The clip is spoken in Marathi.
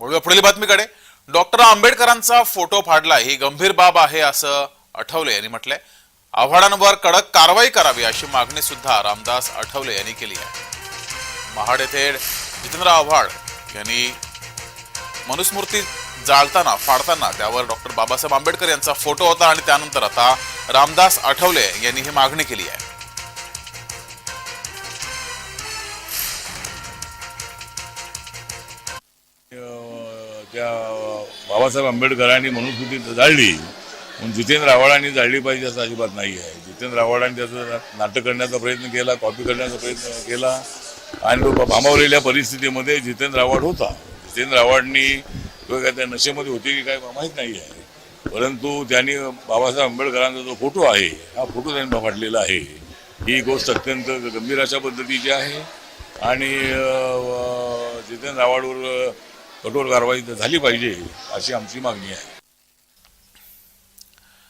वळूया पुढील बातमीकडे. डॉक्टर आंबेडकरांचा फोटो फाडला ही गंभीर बाब आहे असं आठवले यांनी म्हटलंय. आव्हाडांवर कडक कारवाई करावी अशी मागणी सुद्धा रामदास आठवले यांनी केली आहे. महाड येथे जितेंद्र आव्हाड यांनी मनुस्मृती जाळताना फाडताना त्यावर डॉक्टर बाबासाहेब आंबेडकर यांचा फोटो होता आणि त्यानंतर आता रामदास आठवले यांनी ही मागणी केली आहे. त्या बाबासाहेब आंबेडकरांनी मनुस्मृती जाळली म्हणून जितेंद्र आव्हाडांनी जाळली पाहिजे असं अजिबात नाही आहे. जितेंद्र आव्हाडांनी त्याचं नाटक करण्याचा प्रयत्न केला कॉपी करण्याचा प्रयत्न केला आणि तो भांबावलेल्या परिस्थितीमध्ये जितेंद्र आव्हाड होता. जितेंद्र आव्हाडनी तो काय त्या नशेमध्ये होते की काय माहीत नाही आहे. परंतु त्यांनी बाबासाहेब आंबेडकरांचा जो फोटो आहे हा फोटो त्यांनी फाटलेला आहे. ही गोष्ट अत्यंत गंभीर अशा पद्धतीची आहे. आणि जितेंद्र आव्हाडवर कठोर कारवाई झाली पाहिजे अशी आमची मागणी आहे.